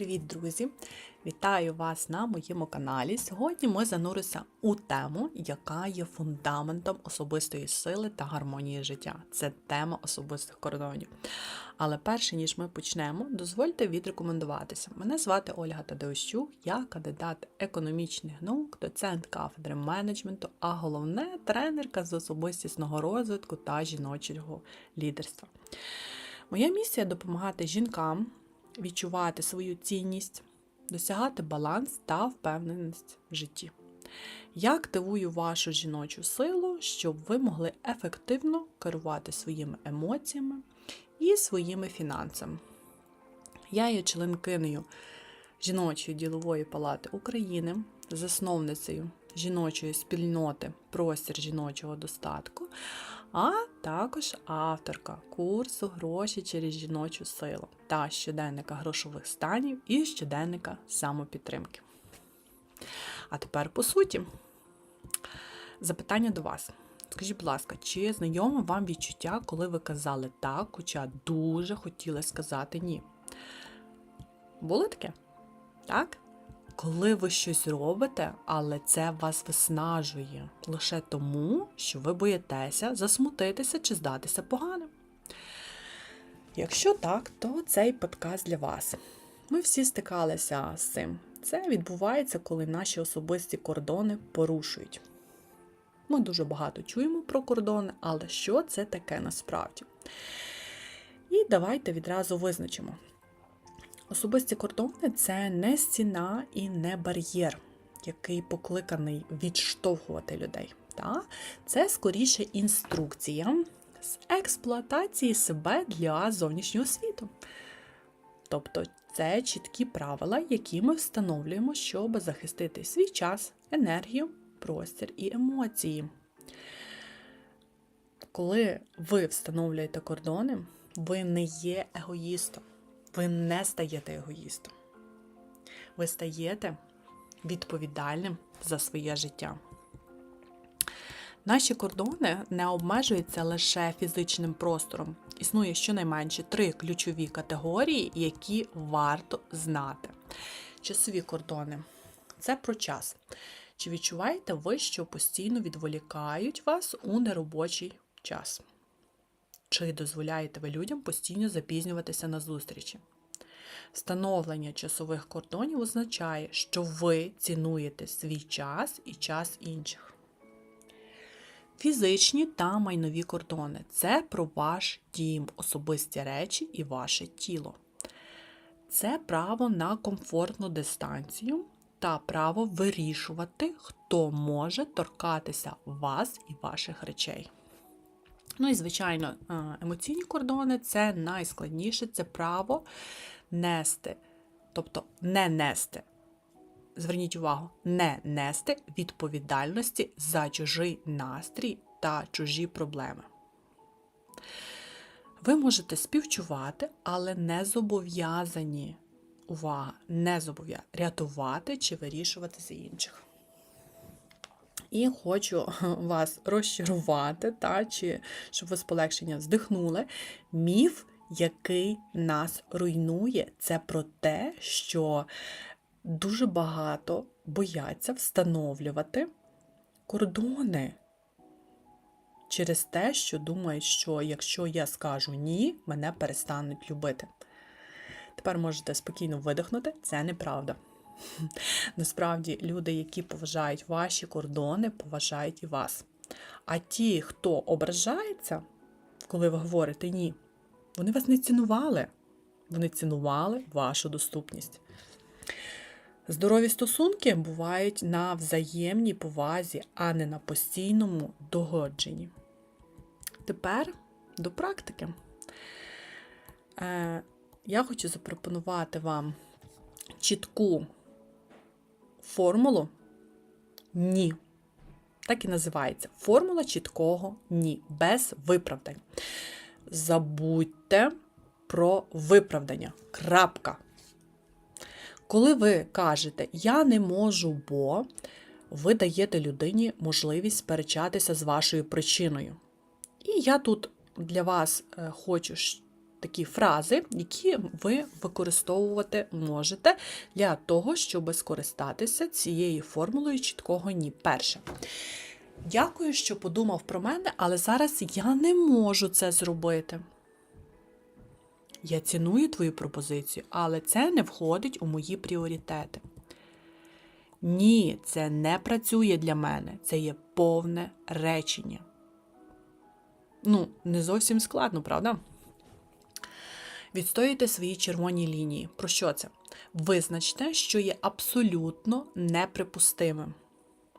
привіт, друзі! Вітаю вас на моєму каналі. Сьогодні ми зануримося у тему, яка є фундаментом особистої сили та гармонії життя. Це тема особистих кордонів. Але перше ніж ми почнемо, дозвольте відрекомендуватися. Мене звати Ольга Тадеощук, я кандидат економічних наук, доцент кафедри менеджменту, а головне тренерка з особистісного розвитку та жіночого лідерства. Моя місія допомагати жінкам відчувати свою цінність, досягати баланс та впевненість в житті. Я активую вашу жіночу силу, щоб ви могли ефективно керувати своїми емоціями і своїми фінансами. Я є членкинею жіночої ділової палати України, засновницею жіночої спільноти Простір жіночого достатку, а також авторка курсу Гроші через жіночу силу та щоденника грошових станів і щоденника самопідтримки. А тепер по суті, запитання до вас. Скажіть, будь ласка, чи знайоме вам відчуття, коли ви казали так, хоча дуже хотіли сказати ні? Було таке? Так? Коли ви щось робите, але це вас виснажує лише тому, що ви боїтеся засмутитися чи здатися поганим. Якщо так, то цей подкаст для вас. Ми всі стикалися з цим. Це відбувається, коли наші особисті кордони порушують. Ми дуже багато чуємо про кордони, але що це таке насправді? І давайте відразу визначимо. Особисті кордони це не стіна і не бар'єр, який покликаний відштовхувати людей. Та? Це скоріше інструкція з експлуатації себе для зовнішнього світу. Тобто це чіткі правила, які ми встановлюємо, щоб захистити свій час, енергію, простір і емоції. Коли ви встановлюєте кордони, ви не є егоїстом. Ви не стаєте егоїстом. Ви стаєте відповідальним за своє життя. Наші кордони не обмежуються лише фізичним простором. Існує щонайменше три ключові категорії, які варто знати. Часові кордони це про час. Чи відчуваєте ви, що постійно відволікають вас у неробочий час? Чи дозволяєте ви людям постійно запізнюватися на зустрічі? Встановлення часових кордонів означає, що ви цінуєте свій час і час інших. Фізичні та майнові кордони це про ваш дім, особисті речі і ваше тіло. Це право на комфортну дистанцію та право вирішувати, хто може торкатися вас і ваших речей. Ну і, звичайно, емоційні кордони це найскладніше це право нести, тобто не нести. Зверніть увагу, не нести відповідальності за чужий настрій та чужі проблеми. Ви можете співчувати, але не зобов'язані, увага, не зобов'язані рятувати чи вирішувати за інших. І хочу вас розчарувати, та, чи щоб ви з полегшення здихнули. Міф, який нас руйнує, це про те, що дуже багато бояться встановлювати кордони через те, що думають, що якщо я скажу ні, мене перестануть любити. Тепер можете спокійно видихнути, це неправда. Насправді, люди, які поважають ваші кордони, поважають і вас. А ті, хто ображається, коли ви говорите ні, вони вас не цінували. Вони цінували вашу доступність. Здорові стосунки бувають на взаємній повазі, а не на постійному догодженні. Тепер до практики. Е, Я хочу запропонувати вам чітку формулу ні. Так і називається. Формула чіткого ні, без виправдань. Забудьте про виправдання. Крапка. Коли ви кажете Я не можу, бо ви даєте людині можливість сперечатися з вашою причиною. І я тут для вас е, хочу такі фрази, які ви використовувати можете для того, щоб скористатися цією формулою чіткого ні. Перше. Дякую, що подумав про мене, але зараз я не можу це зробити. Я ціную твою пропозицію, але це не входить у мої пріоритети. Ні, це не працює для мене. Це є повне речення. Ну, не зовсім складно, правда? Відстоюйте свої червоні лінії. Про що це? Визначте, що є абсолютно неприпустимим.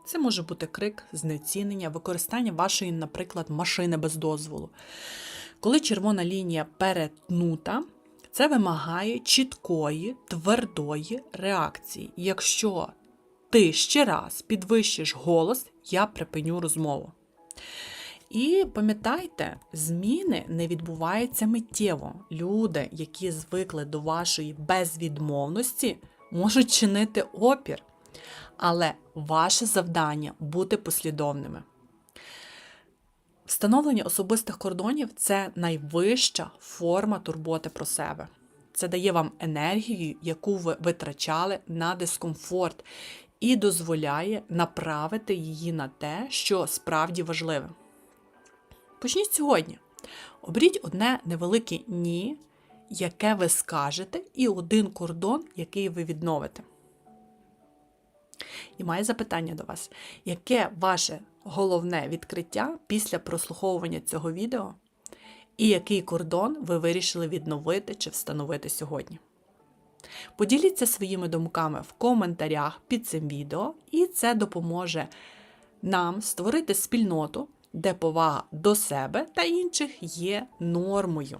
Це може бути крик, знецінення, використання вашої, наприклад, машини без дозволу. Коли червона лінія перетнута, це вимагає чіткої, твердої реакції. Якщо ти ще раз підвищиш голос, я припиню розмову. І пам'ятайте, зміни не відбуваються миттєво. Люди, які звикли до вашої безвідмовності, можуть чинити опір. Але ваше завдання бути послідовними. Встановлення особистих кордонів це найвища форма турботи про себе. Це дає вам енергію, яку ви витрачали на дискомфорт, і дозволяє направити її на те, що справді важливе. Почніть сьогодні. Оберіть одне невелике ні, яке ви скажете, і один кордон, який ви відновите. І маю запитання до вас: яке ваше головне відкриття після прослуховування цього відео? І який кордон ви вирішили відновити чи встановити сьогодні? Поділіться своїми думками в коментарях під цим відео, і це допоможе нам створити спільноту, де повага до себе та інших є нормою.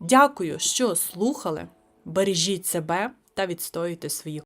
Дякую, що слухали. Бережіть себе та відстоюйте свої